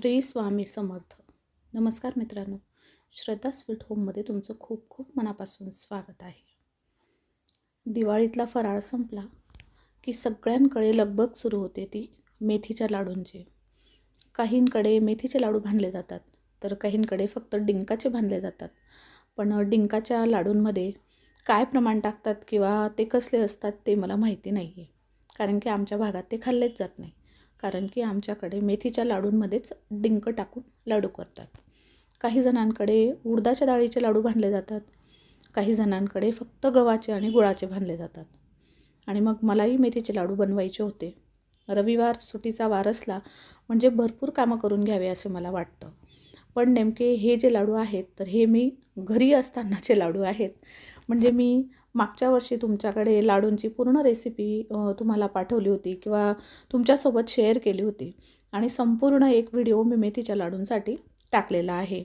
श्री स्वामी समर्थ. नमस्कार मित्रांनो. श्रद्धा स्वीट होममध्ये तुमचं खूप खूप मनापासून स्वागत आहे. दिवाळीतला फराळ संपला की सगळ्यांकडे लगबग सुरू होते ती मेथीच्या लाडूंची. काहींकडे मेथीचे लाडू बांधले जातात तर काहींकडे फक्त डिंकाचे बांधले जातात. पण डिंकाच्या लाडूंमध्ये काय प्रमाण टाकतात किंवा ते कसले असतात ते मला माहिती नाही आहे कारण की आमच्या भागात ते खाल्लेच जात नाही. कारण की आमच्याकडे मेथीच्या लाडूंमध्येच डिंक टाकून लाडू करतात. काही जणांकडे उडदाच्या डाळीचे लाडू बांधले जातात. काही जणांकडे फक्त गव्हाचे आणि गुळाचे बांधले जातात. आणि मग मलाही मेथीचे लाडू बनवायचे होते. रविवार सुटीचा वार असला म्हणजे भरपूर कामं करून घ्यावे असे मला वाटतं. पण नेमके हे जे लाडू आहेत तर हे मी घरी असतानाचे लाडू आहेत. म्हणजे मी मागच्या वर्षी तुमच्याकडे लाडूंची पूर्ण रेसिपी तुम्हाला पाठवली होती किंवा तुमच्यासोबत शेअर केली होती. आणि संपूर्ण एक व्हिडिओ मी मेथीच्या लाडूंसाठी टाकलेला आहे.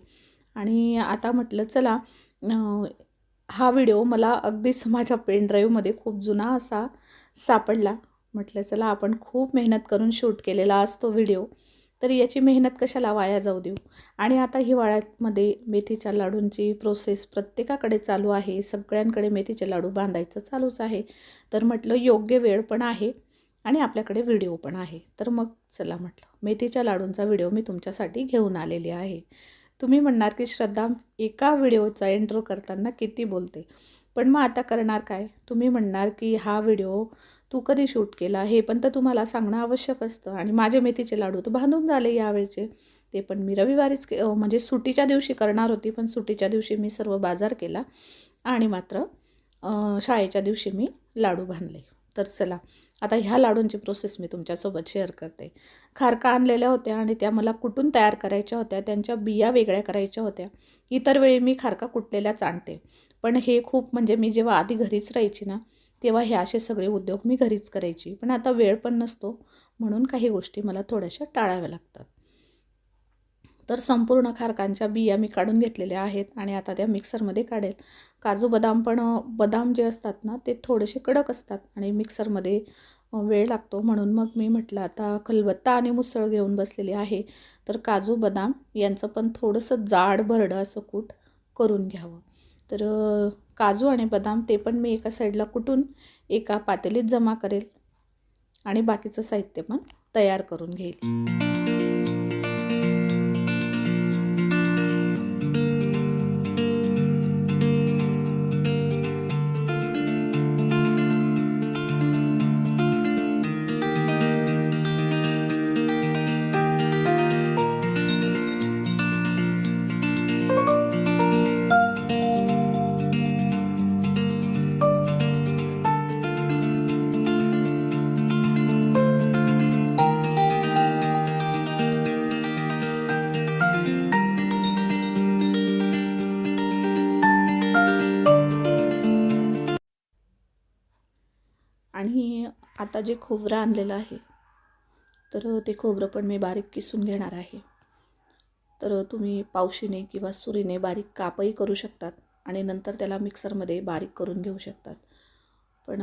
आणि आता म्हटलं चला हा व्हिडिओ मला अगदीच माझ्या पेन ड्राईव्हमध्ये खूप जुना असा सापडला. म्हटलं चला आपण खूप मेहनत करून शूट केलेला असतो व्हिडिओ तर याची मेहनत कशाला वाया जाऊ देऊ? आणि आता हिवाळ्यामध्ये मेथीच्या लाडूंची प्रोसेस प्रत्येकाकडे चालू आहे. सगळ्यांकडे मेथीचे लाडू बांधायचं चालूच आहे. तर म्हटलं योग्य वेळ पण आहे आणि आपल्याकडे व्हिडिओ पण आहे. तर मग चला म्हटलं मेथीच्या लाडूंचा व्हिडिओ मी तुमच्यासाठी घेऊन आलेली आहे. तुम्ही म्हणणार की श्रद्धा एका व्हिडिओचा एंट्रो करताना किती बोलते? पण मग आता करणार काय? तुम्ही म्हणणार की हा व्हिडिओ तू कधी शूट केला? हे पण तर तुम्हाला सांगणं आवश्यक असतं. आणि माझे मेथीचे लाडू तर बांधून झाले यावेळचे. ते पण मी रविवारीच म्हणजे सुटीच्या दिवशी करणार होती पण सुटीच्या दिवशी मी सर्व बाजार केला. आणि मात्र शाळेच्या दिवशी मी लाडू बांधले तर चला आता ह्या लाडूंची प्रोसेस मी तुमच्यासोबत शेअर करते. खारका आणलेल्या होत्या आणि त्या मला कुठून तयार करायच्या होत्या त्यांच्या बिया वेगळ्या करायच्या होत्या. इतर वेळी मी खारका कुटलेल्याच आणते. पण हे खूप म्हणजे मी जेव्हा आधी घरीच राहायची ना तेव्हा हे असे सगळे उद्योग मी घरीच करायची. पण आता वेळ पण नसतो म्हणून काही गोष्टी मला थोड्याशा टाळाव्या लागतात. तर संपूर्ण खारकांच्या बिया मी काढून घेतलेल्या आहेत आणि आता त्या मिक्सरमध्ये काढेल. काजू बदाम पण बदाम जे असतात ना ते थोडेसे कडक असतात आणि मिक्सरमध्ये वेळ लागतो. म्हणून मग मी म्हटलं आता खलबत्ता आणि मुसळ घेऊन बसलेली आहे. तर काजू बदाम यांचं पण थोडंसं जाड भरडं असं कूट करून घ्यावं. तर काजू आणि बदाम ते पण मी एका साईडला कुटून एका पातेलीत जमा करेल आणि बाकीचं साहित्य पण तयार करून घेईल. आता जे खोबरं आणलेलं आहे तर ते खोबरं पण मी बारीक किसून घेणार आहे. तर तुम्ही पावशीने किंवा सुरीने बारीक कापही करू शकतात आणि नंतर त्याला मिक्सरमध्ये बारीक करून घेऊ शकतात. पण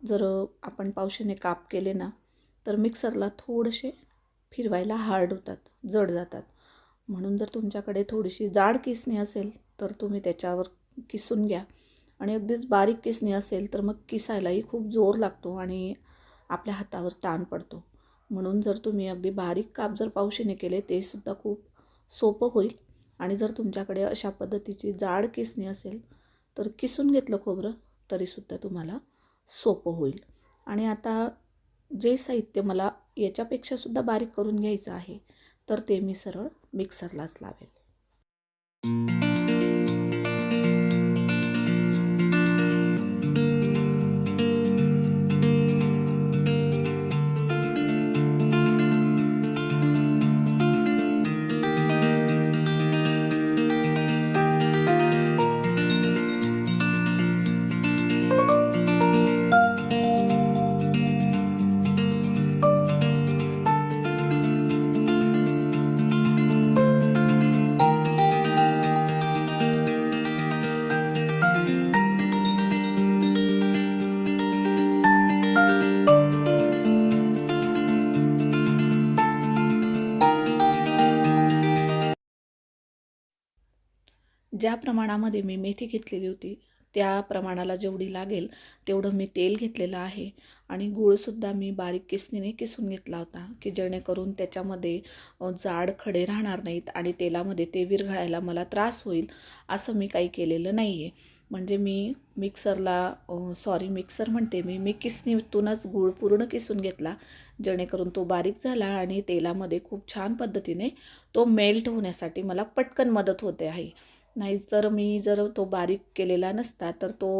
जर आपण पावशीने काप केले ना तर मिक्सरला थोडेसे फिरवायला हार्ड होतात जड जातात. म्हणून जर तुमच्याकडे थोडीशी जाड किसणी असेल तर तुम्ही त्याच्यावर किसून घ्या. आणि अगदीच बारीक किसणी असेल तर मग किसायलाही खूप जोर लागतो आणि आपल्या हातावर ताण पडतो. म्हणून जर तुम्ही अगदी बारीक काप जर पावशीने केले ते सुद्धा खूप सोपं होईल. आणि जर तुमच्याकडे अशा पद्धतीची जाड किसणी असेल तर किसून घेतलं खोबरं तरीसुद्धा तुम्हाला सोपं होईल. आणि आता जे साहित्य मला याच्यापेक्षासुद्धा बारीक करून घ्यायचं आहे तर ते मी सरळ मिक्सरलाच लावेल. ज्या प्रमाणामध्ये मी मेथी घेतलेली होती त्या प्रमाणाला जेवढी लागेल तेवढं मी तेल घेतलेलं आहे. आणि गूळसुद्धा मी बारीक किसणीने किसून घेतला होता की जेणेकरून त्याच्यामध्ये जाड खडे राहणार नाहीत आणि तेलामध्ये ते विरघळायला मला त्रास होईल असं मी काही केलेलं नाही आहे म्हणजे मी मिक्सरला सॉरी मिक्सर म्हणते मी मी किसणीतूनच गूळ पूर्ण किसून घेतला जेणेकरून तो बारीक झाला आणि तेलामध्ये खूप छान पद्धतीने तो मेल्ट होण्यासाठी मला पटकन मदत होते आहे. नाहीतर मी जर तो बारीक केलेला नसता तर तो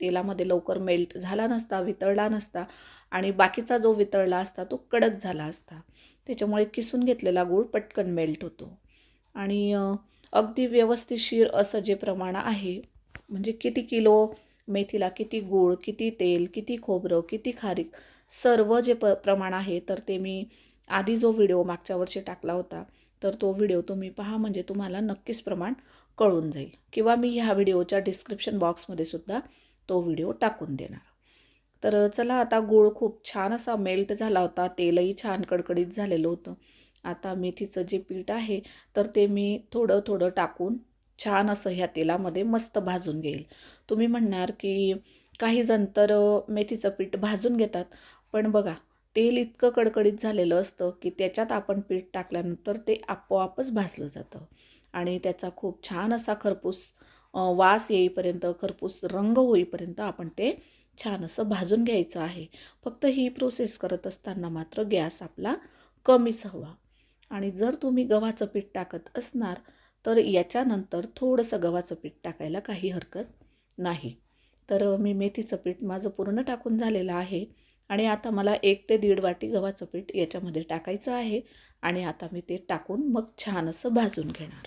तेलामध्ये लवकर मेल्ट झाला नसता वितळला नसता आणि बाकीचा जो वितळला असता तो कडक झाला असता. त्याच्यामुळे किसून घेतलेला गूळ पटकन मेल्ट होतो. आणि अगदी व्यवस्थितशीर असं जे प्रमाण आहे म्हणजे किती किलो मेथीला किती गूळ किती तेल किती खोबरं किती खारीक सर्व जे प प्रमाण आहे तर ते मी आधी जो व्हिडिओ मागच्या वर्षी टाकला होता तर तो व्हिडिओ तुम्ही पहा म्हणजे तुम्हाला नक्कीच प्रमाण कळून जाईल. किंवा मी ह्या व्हिडिओच्या डिस्क्रिप्शन बॉक्समध्ये सुद्धा तो व्हिडिओ टाकून देणार. तर चला आता गूळ खूप छान असा मेल्ट झाला होता. तेलही छान कडकडीत झालेलं होतं. आता मेथीचं जे पीठ आहे तर ते मी थोडं थोडं टाकून छान असं ह्या तेलामध्ये मस्त भाजून घेईल. तुम्ही म्हणणार की काही जण तर मेथीचं पीठ भाजून घेतात. पण बघा तेल इतकं कडकडीत झालेलं असतं की त्याच्यात आपण पीठ टाकल्यानंतर ते आपोआपच भाजलं जातं. आणि त्याचा खूप छान असा खरपूस वास येईपर्यंत खरपूस रंग होईपर्यंत आपण ते छान असं भाजून घ्यायचं आहे. फक्त ही प्रोसेस करत असताना मात्र गॅस आपला कमीच हवा. आणि जर तुम्ही गव्हाचं पीठ टाकत असणार तर याच्यानंतर थोडंसं गव्हाचं पीठ टाकायला काही हरकत नाही. तर मी मेथीचं पीठ माझं पूर्ण टाकून झालेलं आहे. आणि आता मला एक ते दीड वाटी गव्हाचं पीठ याच्यामध्ये टाकायचं आहे. आणि आता मी ते टाकून मग छान असं भाजून घेणार.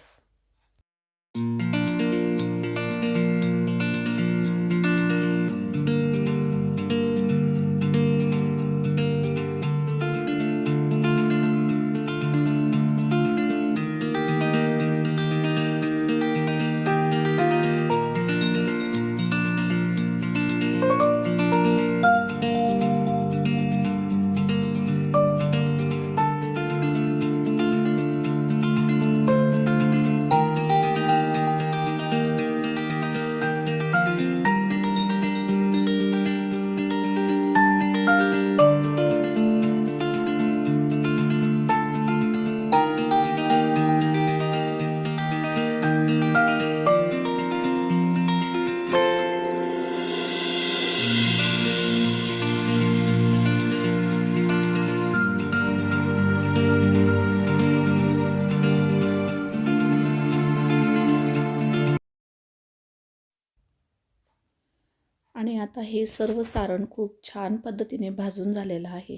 आता हे सर्व सारण खूप छान पद्धतीने भाजून झालेलं आहे.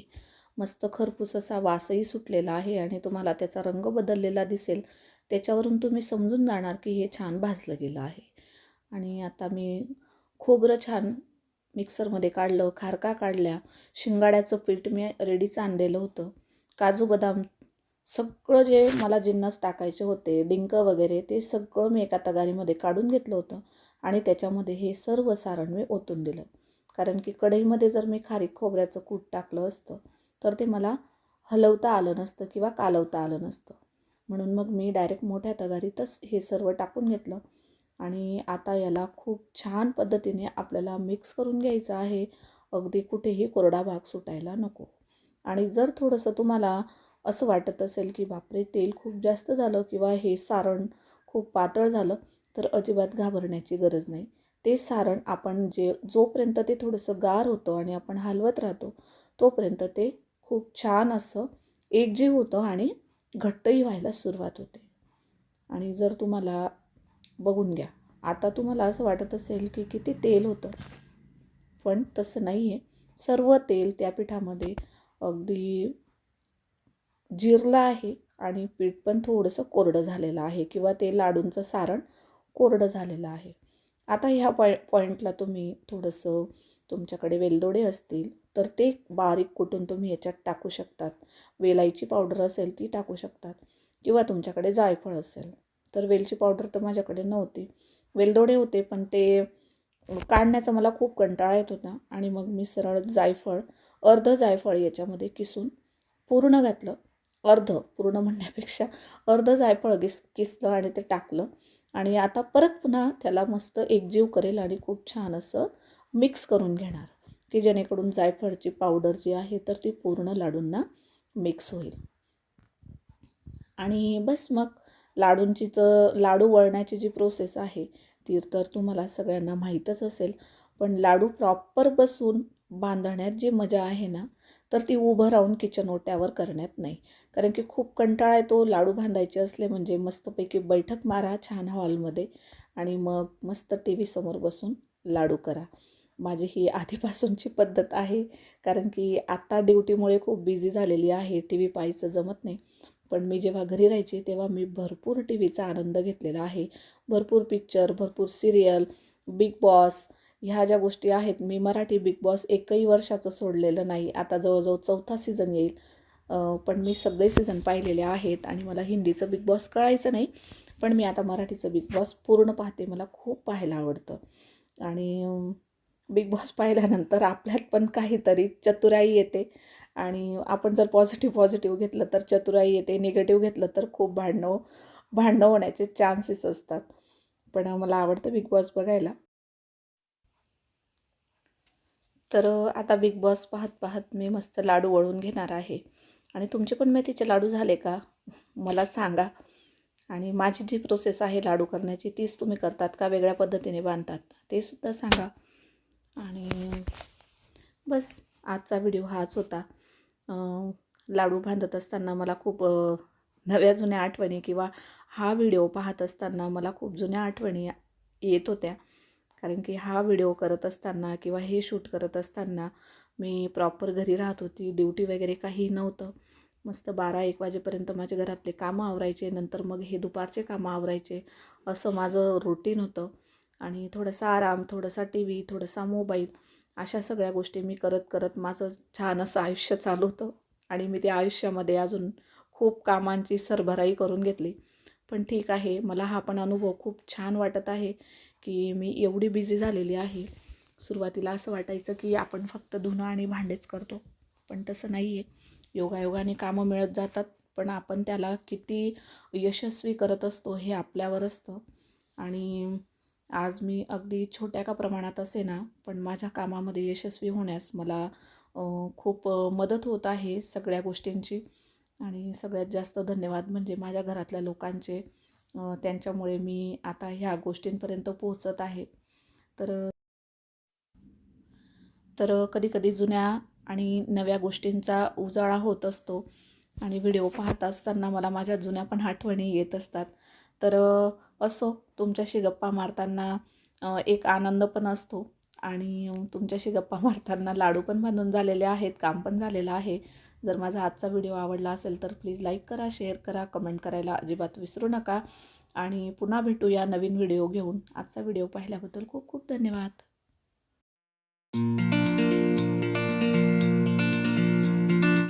मस्त खरपूस असा वासही सुटलेला आहे आणि तुम्हाला त्याचा रंग बदललेला दिसेल. त्याच्यावरून तुम्ही समजून जाणार की हे छान भाजलं गेलं आहे. आणि आता मी खोबरं छान मिक्सरमध्ये काढलं खारका काढल्या. शिंगाड्याचं पीठ मी रेडीच आणलेलं होतं. काजू बदाम सगळं जे मला जिन्नस टाकायचे होते डिंक वगैरे ते सगळं मी एका तगारीमध्ये काढून घेतलं होतं. आणि त्याच्यामध्ये हे सर्व सारण मी ओतून दिलं. कारण की कढईमध्ये जर मी खारीक खोबऱ्याचं कूट टाकलं असतं तर ते मला हलवता आलं नसतं किंवा कालवता आलं नसतं. म्हणून मग मी डायरेक्ट मोठ्या तगारीतच हे सर्व टाकून घेतलं. आणि आता याला खूप छान पद्धतीने आपल्याला मिक्स करून घ्यायचं आहे. अगदी कुठेही कोरडा भाग सुटायला नको. आणि जर थोडंसं तुम्हाला असं वाटत असेल की बापरे तेल खूप जास्त झालं किंवा हे सारण खूप पातळ झालं तर अजिबात घाबरण्याची गरज नाही. ते सारण आपण जे जोपर्यंत ते थोडंसं गार होतं आणि आपण हलवत राहतो तोपर्यंत ते खूप छान असं एकजीव होतं आणि घट्टही व्हायला सुरुवात होते. आणि जर तुम्हाला बघून घ्या आता तुम्हाला असं वाटत असेल की किती तेल होतं पण तसं नाही आहे सर्व तेल त्या पिठामध्ये अगदी जिरलं आहे आणि पीठ पण थोडंसं कोरडं झालेलं आहे किंवा ते लाडूंचं सारण कोरडं झालेलं आहे. आता ह्या पॉइ पॉईंटला तुम्ही थोडंसं तुमच्याकडे वेलदोडे असतील तर ते बारीक कुटून तुम्ही याच्यात टाकू शकतात. वेलायची पावडर असेल ती टाकू शकतात. किंवा तुमच्याकडे जायफळ असेल तर वेलची पावडर तर माझ्याकडे नव्हती. वेलदोडे होते पण ते काढण्याचा मला खूप कंटाळा येत होता आणि मग मी सरळ जायफळ अर्ध जायफळ याच्यामध्ये किसून पूर्ण घातलं. अर्ध पूर्ण म्हणण्यापेक्षा अर्ध जायफळ किस किसलं आणि ते टाकलं. आणि आता परत पुन्हा त्याला मस्त एकजीव करेल आणि खूप छान असं मिक्स करून घेणार की जेणेकरून जायफळची पावडर जी आहे तर ती पूर्ण लाडूंना मिक्स होईल. आणि बस मग लाडूंची तर लाडू वळण्याची जी प्रोसेस आहे ती तर तुम्हाला सगळ्यांना माहीतच असेल पण लाडू प्रॉपर बसून बांधण्यात जी मजा आहे ना तर ती उभं राहून किचन ओट्यावर करण्यात नाही. कारण की खूप कंटाळा येतो लाडू बांधायचे असले म्हणजे मस्तपैकी बैठक मारा छान हॉलमध्ये आणि मग मस्त टी व्ही समोर बसून लाडू करा. माझी ही आधीपासूनची पद्धत आहे. कारण की आत्ता ड्युटीमुळे खूप बिझी झालेली आहे. टी व्ही पाहायचं जमत नाही. पण मी जेव्हा घरी राहायची तेव्हा मी भरपूर टी व्हीचा आनंद घेतलेला आहे. भरपूर पिक्चर भरपूर सिरियल बिग बॉस ह्या ज्या गोष्टी आहेत मी मराठी बिग बॉस एकही वर्षाचं सोडलेलं नाही. आता जवळजवळ चौथा सीझन येईल. पण मी सगळे सीझन पाहिलेले आहेत आणि मला हिंदीचं बिग बॉस कळायचं नाही. पण मी आता मराठीचं बिग बॉस पूर्ण पाहते. मला खूप पाहायला आवडतं. आणि बिग बॉस पाहिल्यानंतर आपल्यात पण काहीतरी चतुराई येते. आणि आपण जर पॉझिटिव्ह पॉझिटिव्ह घेतलं तर चतुराई येते. निगेटिव्ह घेतलं तर खूप भांडणं भांडणं होण्याचे चान्सेस असतात. पण मला आवडतं बिग बॉस बघायला. तर आता बिग बॉस पाहत पाहत मी मस्त लाडू वळून घेणार आहे. आणि तुमचे पण मेथीचे लाडू झाले का? मला सांगा. आणि माझी जी प्रोसेस आहे लाडू करण्याची तीच तुम्ही करतात का? वेगळ्या पद्धतीने बांधतात. ते सुद्धा सांगा. आणि बस आजचा व्हिडिओ हाच होता. लाडू बांधत असताना मला खूप नव्या जुन्या आठवणी किंवा हा व्हिडिओ पाहत असताना मला खूप जुन्या आठवणी येत होत्या. कारण की हा व्हिडिओ करत असताना किंवा हे शूट करत असताना मी प्रॉपर घरी राहत होती ड्युटी वगैरे काही नव्हतं. मस्त बारा एक वाजेपर्यंत माझ्या घरातले कामं आवरायचे नंतर मग हे दुपारचे कामं आवरायचे असं माझं रुटीन होतं. आणि थोडासा आराम थोडासा टी व्ही थोडासा मोबाईल अशा सगळ्या गोष्टी मी करत करत माझं छान असं आयुष्य चालू होतं. आणि मी त्या आयुष्यामध्ये अजून खूप कामांची सरभराई करून घेतली. पण ठीक आहे मला हा पण अनुभव खूप छान वाटत आहे. की मी एवढी बिझी झालेली आहे. सुरुवातीला असं वाटायचं की आपण फक्त धुणं आणि भांडेच करतो. पण तसं नाही आहे योगायोगाने कामं मिळत जातात पण आपण त्याला किती यशस्वी करत असतो हे आपल्यावर असतं. आणि आज मी अगदी छोट्या का प्रमाणात असे ना पण माझ्या कामामध्ये यशस्वी होण्यास मला खूप मदत होत आहे सगळ्या गोष्टींची. आणि सगळ्यात जास्त धन्यवाद म्हणजे माझ्या घरातल्या लोकांचे. त्यांच्यामुळे मी आता ह्या गोष्टींपर्यंत पोहोचत आहे. तर तर कधीकधी जुन्या आणि नव्या गोष्टींचा उजाळा होत असतो आणि व्हिडिओ पाहत असताना मला माझ्या जुन्या पण आठवणी येत असतात. तर असो तुमच्याशी गप्पा मारताना एक आनंद पण असतो आणि तुमच्याशी गप्पा मारताना लाडू पण बांधून झालेले आहेत काम पण झालेलं आहे. जर माझा आजचा व्हिडिओ आवडला असेल तर प्लीज लाईक करा शेअर करा कमेंट करायला अजिबात विसरू नका. आणि पुन्हा भेटूया नवीन व्हिडिओ घेऊन. आजचा व्हिडिओ पाहिल्याबद्दल खूप खूप धन्यवाद.